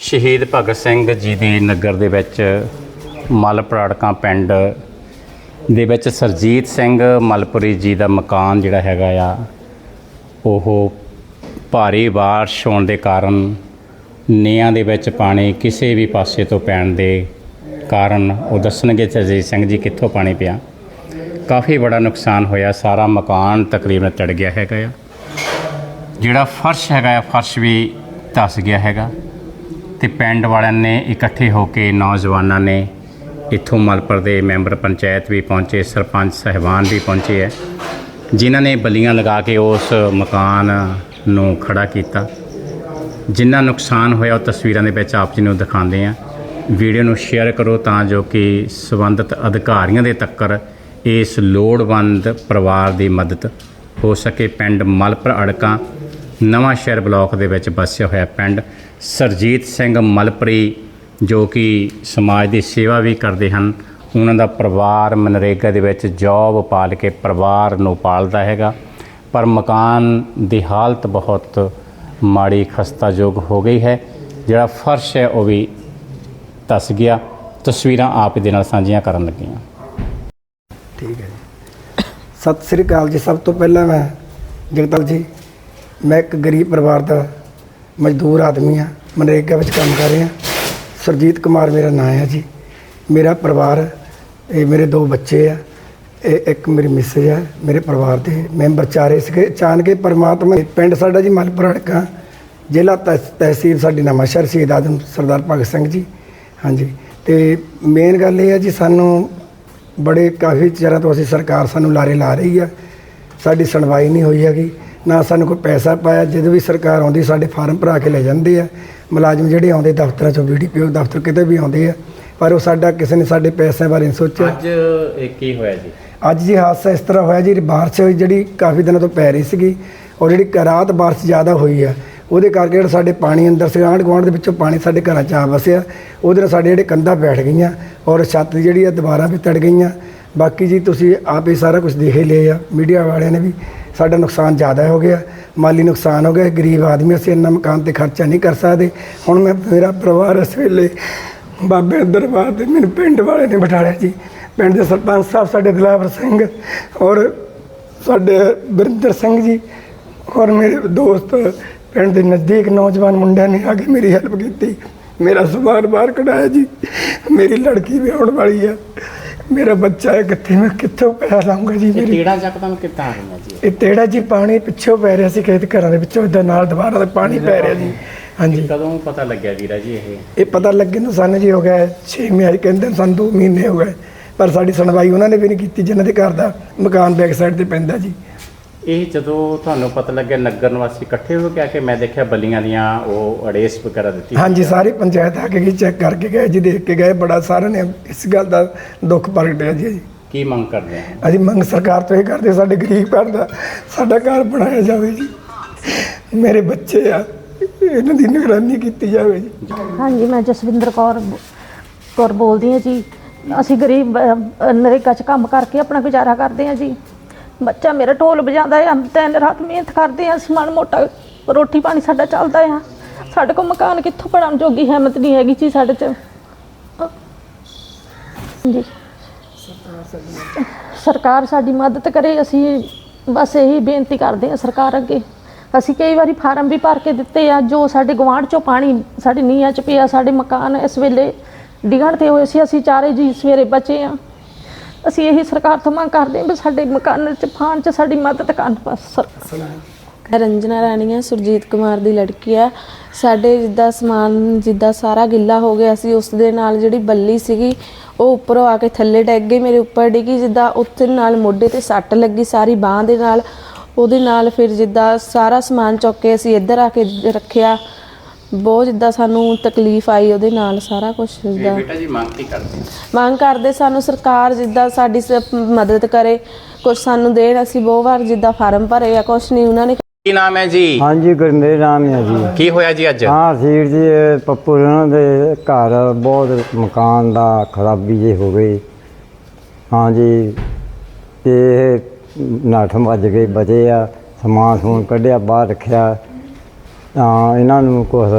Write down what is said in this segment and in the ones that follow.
ਸ਼ਹੀਦ ਭਗਤ ਸਿੰਘ ਜੀ ਦੀ ਨਗਰ ਦੇ ਵਿੱਚ ਮਲ ਪਰਾੜਕਾਂ ਪਿੰਡ ਦੇ ਵਿੱਚ ਸਰਜੀਤ ਸਿੰਘ ਮਲਪੁਰੀ ਜੀ ਦਾ ਮਕਾਨ ਜਿਹੜਾ ਹੈਗਾ ਆ, ਉਹ ਭਾਰੀ ਬਾਰਿਸ਼ ਹੋਣ ਦੇ ਕਾਰਨ ਨੀਆਂ ਦੇ ਵਿੱਚ ਪਾਣੀ ਕਿਸੇ ਵੀ ਪਾਸੇ ਤੋਂ ਪੈਣ ਦੇ ਕਾਰਨ ਉਹ ਦੱਸਣਗੇ ਸਰਜੀਤ ਸਿੰਘ ਜੀ ਕਿੱਥੋਂ ਪਾਣੀ ਪਿਆ। ਕਾਫੀ ਬੜਾ ਨੁਕਸਾਨ ਹੋਇਆ, ਸਾਰਾ ਮਕਾਨ ਤਕਰੀਬਨ ਟੜ ਗਿਆ ਹੈਗਾ ਆ। ਜਿਹੜਾ ਫਰਸ਼ ਹੈਗਾ ਆ, ਫਰਸ਼ ਵੀ ਧੱਸ ਗਿਆ ਹੈਗਾ। ਤੇ ਪਿੰਡ ਵਾਲਿਆਂ ਨੇ ਇਕੱਠੇ ਹੋ ਕੇ ਨੌਜਵਾਨਾਂ ਨੇ ਇੱਥੋਂ ਮਲਪੁਰ ਦੇ ਮੈਂਬਰ ਪੰਚਾਇਤ ਵੀ ਪਹੁੰਚੇ, ਸਰਪੰਚ ਸਹਿਬਾਨ ਵੀ ਪਹੁੰਚੇ ਹੈ। ਜਿਨ੍ਹਾਂ ਨੇ ਬਲੀਆਂ ਲਗਾ ਕੇ ਉਸ ਮਕਾਨ ਨੂੰ ਖੜਾ ਕੀਤਾ। ਜਿੰਨਾ ਨੁਕਸਾਨ ਹੋਇਆ ਉਹ ਤਸਵੀਰਾਂ ਦੇ ਵਿੱਚ ਆਪ ਜੀ ਨੂੰ ਦਿਖਾਉਂਦੇ ਆ ਵੀਡੀਓ ਨੂੰ ਸ਼ੇਅਰ ਕਰੋ ਤਾਂ ਜੋ ਕਿ ਸਬੰਧਤ ਅਧਿਕਾਰੀਆਂ ਦੇ ਤੱਕਰ ਇਸ ਲੋੜਵੰਦ ਪਰਿਵਾਰ ਦੀ ਮਦਦ ਹੋ ਸਕੇ। ਪਿੰਡ ਮਲਪੁਰ ਅੜਕਾ ਨਵਾਂ ਸ਼ਹਿਰ ਬਲਾਕ ਦੇ ਵਿੱਚ ਵਸਿਆ ਹੋਇਆ ਪਿੰਡ ਸਰਜੀਤ ਸਿੰਘ ਮਲਪਰੀ, ਜੋ ਕਿ ਸਮਾਜ ਦੀ ਸੇਵਾ ਵੀ ਕਰਦੇ ਹਨ, ਉਹਨਾਂ ਦਾ ਪਰਿਵਾਰ ਮਨਰੇਗਾ ਦੇ ਵਿੱਚ ਜੌਬ ਪਾਲ ਕੇ ਪਰਿਵਾਰ ਨੂੰ ਪਾਲਦਾ ਹੈਗਾ। ਪਰ ਮਕਾਨ ਦੀ ਹਾਲਤ ਬਹੁਤ ਮਾੜੀ ਖਸਤਾਯੋਗ ਹੋ ਗਈ ਹੈ। ਜਿਹੜਾ ਫਰਸ਼ ਹੈ, ਉਹ ਵੀ ਧੱਸ ਗਿਆ। ਤਸਵੀਰਾਂ ਆਪ ਦੇ ਨਾਲ ਸਾਂਝੀਆਂ ਕਰਨ ਲੱਗੀਆਂ। ਠੀਕ ਹੈ ਜੀ। ਸਤਿ ਸ੍ਰੀ ਅਕਾਲ ਜੀ। ਸਭ ਤੋਂ ਪਹਿਲਾਂ ਮੈਂ ਜਗਤਾਰ ਜੀ, ਮੈਂ ਇੱਕ ਗਰੀਬ ਪਰਿਵਾਰ ਦਾ ਮਜ਼ਦੂਰ ਆਦਮੀ ਆ, ਮਨਰੇਗਾ ਵਿੱਚ ਕੰਮ ਕਰ ਰਿਹਾ ਸਰਜੀਤ ਕੁਮਾਰ ਮੇਰਾ ਨਾਮ ਹੈ ਜੀ। ਮੇਰਾ ਪਰਿਵਾਰ, ਇਹ ਮੇਰੇ ਦੋ ਬੱਚੇ ਆ, ਇਹ ਇੱਕ ਮੇਰੀ ਮਿਸਜ ਆ, ਮੇਰੇ ਪਰਿਵਾਰ ਦੇ ਮੈਂਬਰ ਚਾਰੇ ਸੀਗੇ। ਅਚਾਨਕ ਹੀ ਪਰਮਾਤਮਾ ਪਿੰਡ ਸਾਡਾ ਜੀ ਮਲਪੁਰ ਜ਼ਿਲ੍ਹਾ ਤਹਿ- ਤਹਿਸੀਲ ਸਾਡੀ ਨਵਾਂਸ਼ਹਿਰ ਸ਼ਹੀਦ ਆਦਮ ਸਰਦਾਰ ਭਗਤ ਸਿੰਘ ਜੀ। ਹਾਂਜੀ, ਤੇ ਮੇਨ ਗੱਲ ਇਹ ਆ ਜੀ, ਸਾਨੂੰ ਬੜੇ ਕਾਫੀ ਚਿਰਾਂ ਤੋਂ ਅਸੀਂ ਸਰਕਾਰ ਸਾਨੂੰ ਲਾਰੇ ਲਾ ਰਹੀ ਆ। ਸਾਡੀ ਸੁਣਵਾਈ ਨਹੀਂ ਹੋਈ ਹੈਗੀ। ਨਾ ਸਾਨੂੰ ਕੋਈ ਪੈਸਾ ਪਾਇਆ ਜਦੋਂ ਵੀ ਸਰਕਾਰ ਆਉਂਦੀ ਸਾਡੇ ਫਾਰਮ ਭਰਾ ਕੇ ਲੈ ਜਾਂਦੇ ਆ। ਮੁਲਾਜ਼ਮ ਜਿਹੜੇ ਆਉਂਦੇ ਦਫ਼ਤਰਾਂ ਚੋਂ ਵੀਡੀਪੀਓ ਦਫ਼ਤਰ ਕਿਤੇ ਵੀ ਆਉਂਦੇ ਆ। ਪਰ ਉਹ ਸਾਡਾ ਕਿਸੇ ਨੇ ਸਾਡੇ ਪੈਸਿਆਂ ਬਾਰੇ ਨਹੀਂ ਸੋਚਿਆ। ਅੱਜ ਇਹ ਕੀ ਹੋਇਆ ਜੀ? ਅੱਜ ਜੀ ਹਾਦਸਾ ਇਸ ਤਰ੍ਹਾਂ ਹੋਇਆ ਜੀ ਬਾਰਿਸ਼ ਜਿਹੜੀ ਕਾਫੀ ਦਿਨਾਂ ਤੋਂ ਪੈ ਰਹੀ ਸੀਗੀ ਔਰ ਜਿਹੜੀ ਰਾਤ ਬਾਰਿਸ਼ ਜ਼ਿਆਦਾ ਹੋਈ ਆ ਉਹਦੇ ਕਰਕੇ ਜਿਹੜਾ ਸਾਡੇ ਪਾਣੀ ਅੰਦਰ ਸੀ ਆਂਢ ਗੁਆਂਢ ਦੇ ਵਿੱਚੋਂ ਪਾਣੀ ਸਾਡੇ ਘਰਾਂ 'ਚ ਆ ਵਸਿਆ। ਉਹਦੇ ਨਾਲ ਸਾਡੇ ਜਿਹੜੇ ਕੰਧਾਂ ਬੈਠ ਗਈਆਂ ਔਰ ਛੱਤ ਜਿਹੜੀ ਆ ਦੀਵਾਰਾਂ ਵੀ ਤੜ ਗਈਆਂ। ਬਾਕੀ ਜੀ ਤੁਸੀਂ ਆਪ ਸਾਰਾ ਕੁਝ ਦੇਖ ਹੀ ਲਿਆ ਆ ਮੀਡੀਆ ਵਾਲਿਆਂ ਨੇ ਵੀ। ਸਾਡਾ ਨੁਕਸਾਨ ਜ਼ਿਆਦਾ ਹੋ ਗਿਆ, ਮਾਲੀ ਨੁਕਸਾਨ ਹੋ ਗਿਆ, ਗਰੀਬ ਆਦਮੀ ਅਸੀਂ ਇੰਨਾ ਮਕਾਨ ਤੇ ਖਰਚਾ ਨਹੀਂ ਕਰ ਸਕਦੇ। ਹੁਣ ਮੈਂ ਮੇਰਾ ਪਰਿਵਾਰ ਇਸ ਵੇਲੇ ਬਾਬੇ ਦਰਬਾਰ ਤੇ ਮੈਨੂੰ ਪਿੰਡ ਵਾਲੇ ਨੇ ਬਿਠਾੜਿਆ ਜੀ। ਪਿੰਡ ਦੇ ਸਰਪੰਚ ਸਾਹਿਬ ਸਾਡੇ ਦਿਲਾਵਰ ਸਿੰਘ ਔਰ ਸਾਡੇ ਵਰਿੰਦਰ ਸਿੰਘ ਜੀ ਔਰ ਮੇਰੇ ਦੋਸਤ ਪਿੰਡ ਦੇ ਨਜ਼ਦੀਕ ਨੌਜਵਾਨ ਮੁੰਡਿਆਂ ਨੇ ਆ ਕੇ ਮੇਰੀ ਹੈਲਪ ਕੀਤੀ। ਮੇਰਾ ਸਮਾਨ ਬਾਹਰ ਕਢਾਇਆ ਜੀ। ਮੇਰੀ ਲੜਕੀ ਵੀ ਆਉਣ ਵਾਲੀ ਆ। ਮੇਰਾ ਬੱਚਾ ਹੈ ਕਿੱਥੇ ਮੈਂ ਕਿੱਥੋਂ ਪੈਸਾ ਲਾਉਂਗਾ ਜੀ ਇਹ ਮੇਰੀ? ਕੀੜਾ ਚੱਕਦਮ ਕਿੱਦਾਂ ਆ ਗਿਆ ਜੀ? ਇਹ ਤੇੜਾ ਜੀ ਪਾਣੀ ਪਿੱਛੋਂ ਪੈ ਰਿਹਾ ਸੀ ਖੇਤ ਘਰਾਂ ਦੇ ਵਿੱਚੋਂ ਇਦਾਂ ਨਾਲ ਦੁਬਾਰਾ ਦਾ ਪਾਣੀ ਪੈ ਰਿਹਾ ਜੀ। ਹਾਂਜੀ। ਕਦੋਂ ਪਤਾ ਲੱਗਿਆ ਵੀਰਾ ਜੀ ਇਹ? ਇਹ ਪਤਾ ਲੱਗੇ ਨੂੰ ਸਾਨੂੰ ਜੀ ਹੋ ਗਿਆ 6 ਮਹੀਨੇ ਕਹਿੰਦੇ ਨੇ ਸਾਨੂੰ 2 ਮਹੀਨੇ ਹੋ ਗਏ। ਪਰ ਸਾਡੀ ਸੁਣਵਾਈ ਉਹਨਾਂ ਨੇ ਵੀ ਨਹੀਂ ਕੀਤੀ ਜਿਨ੍ਹਾਂ ਦੇ ਘਰ ਦਾ ਮਕਾਨ ਬੈਕ ਸਾਈਡ ਤੇ ਪੈਂਦਾ ਜੀ। ਇਹ ਜਦੋਂ ਤੁਹਾਨੂੰ ਪਤਾ ਲੱਗਿਆ ਨਗਰ ਨਿਵਾਸੀ ਇਕੱਠੇ ਹੋ ਕੇ ਆ ਕੇ ਮੈਂ ਦੇਖਿਆ ਬਲੀਆਂ ਦੀਆਂ ਉਹ ਅੜੇਸ ਵਗੈਰਾ ਦਿੱਤੀ ਹਾਂਜੀ ਸਾਰੀ ਪੰਚਾਇਤ ਆ ਕੇ ਚੈੱਕ ਕਰਕੇ ਗਏ ਜੀ ਦੇਖ ਕੇ ਗਏ ਬੜਾ ਸਾਰਿਆਂ ਨੇ ਇਸ ਗੱਲ ਦਾ ਦੁੱਖ ਪ੍ਰਗਟਿਆ ਜੀ ਕੀ ਮੰਗ ਕਰਦੇ ਆ? ਅਸੀਂ ਮੰਗ ਸਰਕਾਰ ਤੋਂ ਇਹ ਕਰਦੇ ਸਾਡੇ ਗਰੀਬ ਘਰ ਦਾ ਸਾਡਾ ਘਰ ਬਣਾਇਆ ਜਾਵੇ ਜੀ। ਮੇਰੇ ਬੱਚੇ ਆ ਇਹਨਾਂ ਦੀ ਨਿਗਰਾਨੀ ਕੀਤੀ ਜਾਵੇ ਜੀ। ਹਾਂਜੀ ਮੈਂ ਜਸਵਿੰਦਰ ਕੌਰ ਕੌਰ ਬੋਲਦੀ ਹਾਂ ਜੀ। ਅਸੀਂ ਗਰੀਬ ਨਰੇਗਾ 'ਚ ਕੰਮ ਕਰਕੇ ਆਪਣਾ ਗੁਜ਼ਾਰਾ ਕਰਦੇ ਹਾਂ ਜੀ। ਬੱਚਾ ਮੇਰਾ ਢੋਲ ਵਜਾਉਂਦਾ ਆ ਤਿੰਨ ਰਾਤ ਮਿਹਨਤ ਕਰਦੇ ਹਾਂ ਸਮਾਨ ਮੋਟਾ ਰੋਟੀ ਪਾਣੀ ਸਾਡਾ ਚੱਲਦਾ ਆ। ਸਾਡੇ ਕੋਲ ਮਕਾਨ ਕਿੱਥੋਂ ਬਣਾਉਣ ਜੋਗੀ ਹਿੰਮਤ ਨਹੀਂ ਹੈਗੀ ਜੀ ਸਾਡੇ 'ਚ। ਜੀ ਸਰਕਾਰ ਸਾਡੀ ਮਦਦ ਕਰੇ, ਅਸੀਂ ਬਸ ਇਹੀ ਬੇਨਤੀ ਕਰਦੇ ਹਾਂ ਸਰਕਾਰ ਅੱਗੇ। ਅਸੀਂ ਕਈ ਵਾਰੀ ਫਾਰਮ ਵੀ ਭਰ ਕੇ ਦਿੱਤੇ ਆ, ਜੋ ਸਾਡੇ ਗਵਾਂਢ ਚੋਂ ਪਾਣੀ, ਸਾਡੇ ਨੀਹਾਂ 'ਚ ਪਿਆ, ਸਾਡੇ ਮਕਾਨ ਇਸ ਵੇਲੇ ਡਿੱਗਣ ਤੇ ਹੋਏ ਸੀ, ਅਸੀਂ ਚਾਰੇ ਜੀ ਸਵੇਰੇ ਬਚੇ ਆ। ਅਸੀਂ ਇਹੀ ਸਰਕਾਰ ਤੋਂ ਮੰਗ ਕਰਦੇ ਹਾਂ ਵੀ ਸਾਡੇ ਮਕਾਨ 'ਚ ਫਾਨ 'ਚ ਸਾਡੀ ਮਦਦ ਕਰਨ ਬਸ। ਰੰਜਨਾ ਰਾਣੀ ਹੈ ਸੁਰਜੀਤ ਕੁਮਾਰ ਦੀ ਲੜਕੀ ਹੈ ਸਾਡੇ ਜਿੱਦਾਂ ਸਮਾਨ, ਜਿੱਦਾਂ ਸਾਰਾ ਗਿੱਲਾ ਹੋ ਗਿਆ ਸੀ, ਉਸ ਦੇ ਨਾਲ ਜਿਹੜੀ ਬੱਲੀ ਸੀਗੀ, ਉਹ ਉੱਪਰੋਂ ਆ ਕੇ ਥੱਲੇ ਡਿੱਗ ਗਈ, ਮੇਰੇ ਉੱਪਰ ਡਿੱਗੀ ਜਿੱਦਾਂ ਉੱਥੇ ਨਾਲ ਮੋਢੇ ਤੇ ਸੱਟ ਲੱਗੀ ਸਾਰੀ ਬਾਹ ਦੇ ਨਾਲ। ਉਹਦੇ ਨਾਲ ਫਿਰ ਜਿੱਦਾਂ ਸਾਰਾ ਸਮਾਨ ਚੁੱਕ ਕੇ ਅਸੀਂ ਇੱਧਰ ਆ ਕੇ ਰੱਖਿਆ। ਬਹੁਤ ਜਿੱਦਾਂ ਸਾਨੂੰ ਤਕਲੀਫ ਆਈ ਉਹਦੇ ਨਾਲ ਸਾਰਾ ਕੁਝ ਜਿੱਦਾਂ। ਬੇਟਾ ਜੀ ਮੰਗ ਕੀ ਕਰਦੇ? ਮੰਗ ਕਰਦੇ ਸਾਨੂੰ ਸਰਕਾਰ ਜਿੱਦਾਂ ਸਾਡੀ ਸ- ਮਦਦ ਕਰੇ ਕੁਝ ਸਾਨੂੰ ਦੇਣ ਅਸੀਂ ਬਹੁਤ ਵਾਰ ਜਿੱਦਾਂ ਫਾਰਮ ਭਰੇ ਆ ਕੁਝ ਨਹੀਂ ਉਹਨਾਂ ਨੇ ਕੀ ਨਾਮ ਹੈ ਜੀ? ਹਾਂਜੀ ਗੁਰਮੇਰ ਨਾਮ ਹੈ ਜੀ। ਕੀ ਹੋਇਆ ਜੀ ਅੱਜ? ਹਾਂ ਸੀਰ ਜੀ ਇਹ ਪੱਪੂ ਉਹਨਾਂ ਦੇ ਘਰ ਬਹੁਤ ਮਕਾਨ ਦਾ ਖਰਾਬੀ ਜੇ ਹੋ ਗਈ ਹਾਂਜੀ ਤੇ ਨਾਠ ਵੱਜ ਗਏ ਬਚੇ ਆ ਸਮਾਨ ਸਮੂਨ ਕੱਢਿਆ ਬਾਹਰ ਰੱਖਿਆ। ਤਾਂ ਇਹਨਾਂ ਨੂੰ ਕੁਛ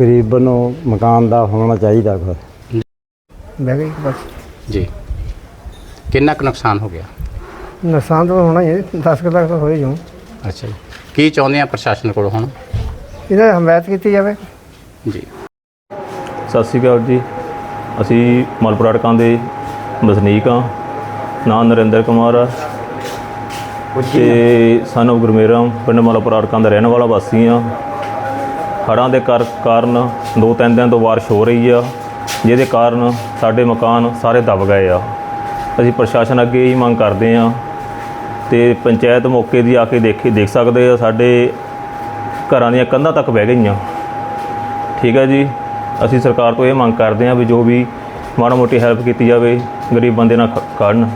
ਗਰੀਬ ਨੂੰ ਮਕਾਨ ਦਾ ਹੋਣਾ ਚਾਹੀਦਾ ਘਰ ਬਹਿ ਗਈ ਬਸ। ਜੀ। ਕਿੰਨਾ ਕੁ ਨੁਕਸਾਨ ਹੋ ਗਿਆ? ਨੁਕਸਾਨ ਤਾਂ ਹੋਣਾ ਹੀ ਹੈ 10 ਕੁ ਲੱਖ ਤਾਂ ਹੋਏ ਜੂ। ਅੱਛਾ ਜੀ। ਕੀ ਚਾਹੁੰਦੇ ਆ ਪ੍ਰਸ਼ਾਸਨ ਕੋਲ ਹੁਣ? ਇਹਦਾ ਹਮਾਇਤ ਕੀਤੀ ਜਾਵੇ। ਜੀ। ਸਤਿ ਸ਼੍ਰੀ ਅਕਾਲ ਜੀ। ਅਸੀਂ ਮਲਪੁਰ ਅੜਕਾਂ ਦੇ ਵਸਨੀਕ ਹਾਂ। ਨਾਮ ਨਰਿੰਦਰ ਕੁਮਾਰ ਆ। ਤੇ ਸਾਨੂੰ ਗੁਰਮੇਰਾ ਪਿੰਡ ਮਲਪੁਰ ਅੜਕਾਂ ਦਾ ਰਹਿਣ ਵਾਲਾ ਵਾਸੀ ਆ। ਹੜ੍ਹਾਂ ਦੇ ਕਰ, ਕਾਰਨ ਦੋ ਤਿੰਨ ਦਿਨ ਤੋਂ ਬਾਰਿਸ਼ ਹੋ ਰਹੀ ਆ, ਜਿਹਦੇ ਕਾਰਨ ਸਾਡੇ ਮਕਾਨ ਸਾਰੇ ਦਬ ਗਏ ਆ। ਅਸੀਂ ਪ੍ਰਸ਼ਾਸਨ ਅੱਗੇ ਹੀ ਮੰਗ ਕਰਦੇ ਆ ਤੇ ਪੰਚਾਇਤ ਮੌਕੇ ਦੀ ਆ ਕੇ ਦੇਖੀ, ਦੇਖ ਸਕਦੇ ਆ, ਸਾਡੇ ਘਰਾਂ ਦੀਆਂ ਕੰਧਾਂ ਤੱਕ ਬਹਿ ਗਈਆਂ। ਠੀਕ ਹੈ ਜੀ, ਅਸੀਂ ਸਰਕਾਰ ਤੋਂ ਇਹ ਮੰਗ ਕਰਦੇ ਹਾਂ ਵੀ ਜੋ ਵੀ ਮਾੜਾ ਮੋਟੀ ਹੈਲਪ ਕੀਤੀ ਜਾਵੇ, ਗਰੀਬ ਬੰਦੇ ਨਾਲ ਖ- ਖੜਨ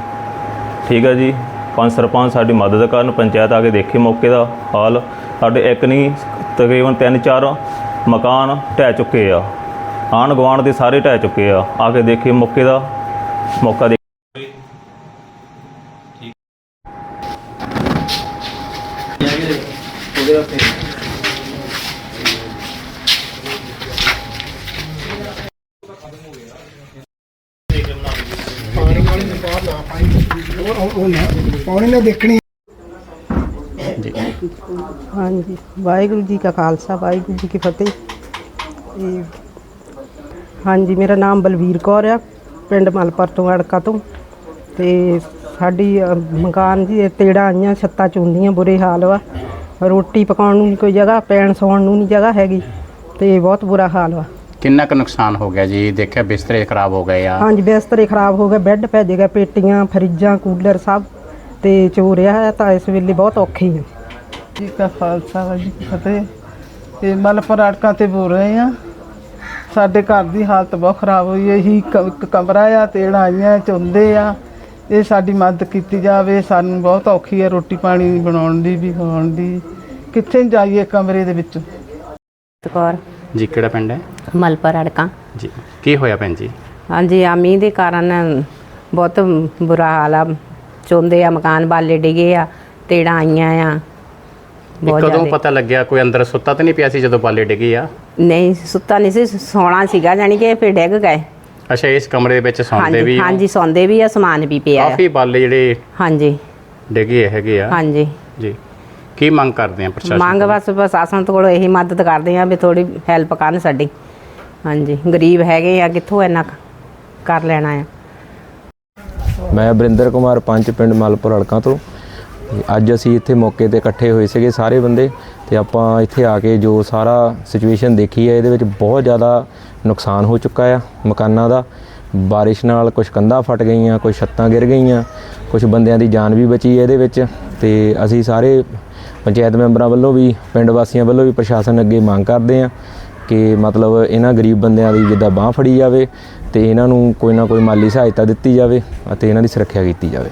ਠੀਕ ਹੈ ਜੀ। ਪੰਜ ਸਰਪੰਚ ਸਾਡੀ ਮਦਦ ਕਰਨ, ਪੰਚਾਇਤ ਆ ਕੇ ਦੇਖੇ ਮੌਕੇ ਦਾ ਹਾਲ। ਸਾਡੇ ਇੱਕ ਨਹੀਂ, ਤਕਰੀਬਨ ਤਿੰਨ ਚਾਰ ਮਕਾਨ ਢਹਿ ਚੁੱਕੇ ਆ। ਆਣ ਗੁਆਂਢ ਦੇ ਸਾਰੇ ਢਹਿ ਚੁੱਕੇ ਆ। ਆ ਕੇ ਦੇਖੇ ਮੌਕੇ ਦਾ, ਮੌਕਾ ਦੇ ਪਾਣੀ ਨੇ ਦੇਖਣੀ। ਹਾਂਜੀ ਵਾਹਿਗੁਰੂ ਜੀ ਕਾ ਖਾਲਸਾ ਵਾਹਿਗੁਰੂ ਜੀ ਕੀ ਫਤਿਹ। ਹਾਂਜੀ ਮੇਰਾ ਨਾਮ ਬਲਵੀਰ ਕੌਰ ਆ ਪਿੰਡ ਮਲਪਰ ਤੋਂ ਅੜਕਾ ਤੋਂ। ਤੇ ਸਾਡੀ ਅ, ਮਕਾਨ ਜੀ ਇਹ ਤੇੜਾਂ ਆਈਆਂ ਛੱਤਾਂ ਚੁੰਦੀਆਂ ਬੁਰੇ ਹਾਲ ਵਾ। ਰੋਟੀ ਪਕਾਉਣ ਨੂੰ ਨਹੀਂ ਕੋਈ ਜਗ੍ਹਾ ਪੈਣ ਸੌਣ ਨੂੰ ਨਹੀਂ ਜਗ੍ਹਾ ਹੈਗੀ ਤੇ ਬਹੁਤ ਬੁਰਾ ਹਾਲ ਵਾ। ਕਿੰਨਾ ਕੁ ਨੁਕਸਾਨ ਹੋ ਗਿਆ ਜੀ? ਦੇਖਿਆ ਬਿਸਤਰੇ ਖਰਾਬ ਹੋ ਗਏ ਆ। ਹਾਂਜੀ ਬਿਸਤਰੇ ਖਰਾਬ ਹੋ ਗਏ ਬੈੱਡ ਭੱਜ ਗਏ ਪੇਟੀਆਂ ਫਰਿੱਜਾਂ ਕੂਲਰ ਸਭ ਤੇ ਚੋਰਿਆ ਹੈ ਤਾਂ ਇਸ ਵੇਲੇ ਬਹੁਤ ਔਖੇ ਹਾਂ ਜੀ ਕਾ ਖਾਲਸਾ ਵਾਹਿਗੁਰੂ ਜੀ ਕੀ ਫਤਿਹ। ਤੇ ਮਲਪੁਰ ਅੜਕਾਂ ਤੇ ਬੋਲ ਰਹੇ ਆ ਸਾਡੇ ਘਰ ਦੀ ਹਾਲਤ ਬਹੁਤ ਖਰਾਬ ਹੋਈ ਹੈ। ਇਹੀ ਕਮਰਾ ਆ ਤੇੜਾਂ ਆਈਆਂ ਚੁੰਦੇ ਆ। ਇਹ ਸਾਡੀ ਮਦਦ ਕੀਤੀ ਜਾਵੇ। ਸਾਨੂੰ ਬਹੁਤ ਔਖੀ ਹੈ ਰੋਟੀ ਪਾਣੀ ਬਣਾਉਣ ਦੀ ਵੀ ਖਾਣ ਦੀ। ਕਿੱਥੇ ਜਾਈਏ ਕਮਰੇ ਦੇ ਵਿੱਚ? ਕੌਰ ਜੀ ਕਿਹੜਾ ਪਿੰਡ ਹੈ? ਮਲਪਰ ਅੜਕਾਂ ਜੀ ਕੀ ਹੋਇਆ ਭੈਣ ਜੀ? ਹਾਂਜੀ ਆ ਮੀਂਹ ਦੇ ਕਾਰਨ ਬਹੁਤ ਬੁਰਾ ਹਾਲ ਆ। ਚੋਂਦੇ ਆ ਮਕਾਨ ਬਾਲੇ ਡਿਗੇ ਆ ਤੇੜਾਂ ਆਈਆਂ ਆ। ਇਹ ਬਹੁਤ ਕਦੋਂ ਜ਼ਿਆਦੇ। ਪਤਾ ਲੱਗਿਆ ਕੋਈ ਅੰਦਰ ਸੁੱਤਾ ਤਾਂ ਨਹੀਂ ਪਿਆ ਸੀ ਜਦੋਂ ਬਾਲੇ ਡਿੱਗੇ ਆ? ਨਹੀਂ ਸੁੱਤਾ ਨਹੀਂ ਸੀ ਸੌਣਾ ਸੀਗਾ ਜਾਨੀ ਕਿ ਫਿਰ ਡਿੱਗ ਗਏ। ਅੱਛਾ ਇਸ ਕਮਰੇ ਵਿੱਚ ਸੌਂਦੇ ਹਾਂਜੀ ਵੀ? ਹਾਂਜੀ ਸੌਂਦੇ ਵੀ ਆ ਸਮਾਨ ਵੀ ਪਿਆ ਆ। ਕਾਫੀ ਬਾਲੇ ਜਿਹੜੇ ਹਾਂਜੀ। ਡਿੱਗੇ ਹੈਗੇ ਆ। ਹਾਂਜੀ। ਜੀ। ਕੀ ਮੰਗ ਕਰਦੇ ਆ ਪ੍ਰਸ਼ਾਸਨ ਮੰਗ? ਬਸ ਪ੍ਰਸ਼ਾਸਨ ਤੋਂ ਕੋਲੋਂ ਇਹੀ ਮਦਦ ਕਰਦੇ ਆ ਵੀ ਥੋੜੀ ਹੈਲਪ ਕਰਨ ਸਾਡੀ। ਹਾਂਜੀ ਗਰੀਬ ਹੈਗੇ ਆ ਕਿੱਥੋਂ ਇੰਨਾ ਕਰ ਲੈਣਾ ਆ? ਮੈਂ ਬਰਿੰਦਰ ਕੁਮਾਰ ਪੰਚ ਪਿੰਡ ਮਲਪੁਰ ਹਲਕਾਂ ਤੋਂ। ਤੇ ਅੱਜ ਅਸੀਂ ਇੱਥੇ ਮੌਕੇ ਤੇ ਇਕੱਠੇ ਹੋਏ ਸੀਗੇ ਸਾਰੇ ਬੰਦੇ ਤੇ ਆਪਾਂ ਇੱਥੇ ਆ ਕੇ ਜੋ ਸਾਰਾ ਸਿਚੁਏਸ਼ਨ ਦੇਖੀ ਹੈ ਇਹਦੇ ਵਿੱਚ ਬਹੁਤ ਜ਼ਿਆਦਾ ਨੁਕਸਾਨ ਹੋ ਚੁੱਕਾ ਆ ਮਕਾਨਾਂ ਦਾ। ਬਾਰਿਸ਼ ਨਾਲ ਕੁਝ ਕੰਧਾਂ ਫਟ ਗਈਆਂ ਕੁਝ ਛੱਤਾਂ ਗਿਰ ਗਈਆਂ ਕੁਝ ਬੰਦਿਆਂ ਦੀ ਜਾਨ ਵੀ ਬਚੀ ਹੈ ਇਹਦੇ ਵਿੱਚ ਤੇ ਅਸੀਂ ਸਾਰੇ ਪੰਚਾਇਤ ਮੈਂਬਰਾਂ ਵੱਲੋਂ ਵੀ, ਪਿੰਡ ਵਾਸੀਆਂ ਵੱਲੋਂ ਵੀ ਪ੍ਰਸ਼ਾਸਨ ਅੱਗੇ ਮੰਗ ਕਰਦੇ ਆ ਕਿ ਮਤਲਬ ਇਹਨਾਂ ਗਰੀਬ ਬੰਦਿਆਂ ਦੀ ਜਿੱਦਾਂ ਬਾਹ ਫੜੀ ਜਾਵੇ ਤੇ ਇਹਨਾਂ ਨੂੰ ਕੋਈ ਨਾ ਕੋਈ ਮਾਲੀ ਸਹਾਇਤਾ ਦਿੱਤੀ ਜਾਵੇ ਅਤੇ ਇਹਨਾਂ ਦੀ ਸੁਰੱਖਿਆ ਕੀਤੀ ਜਾਵੇ।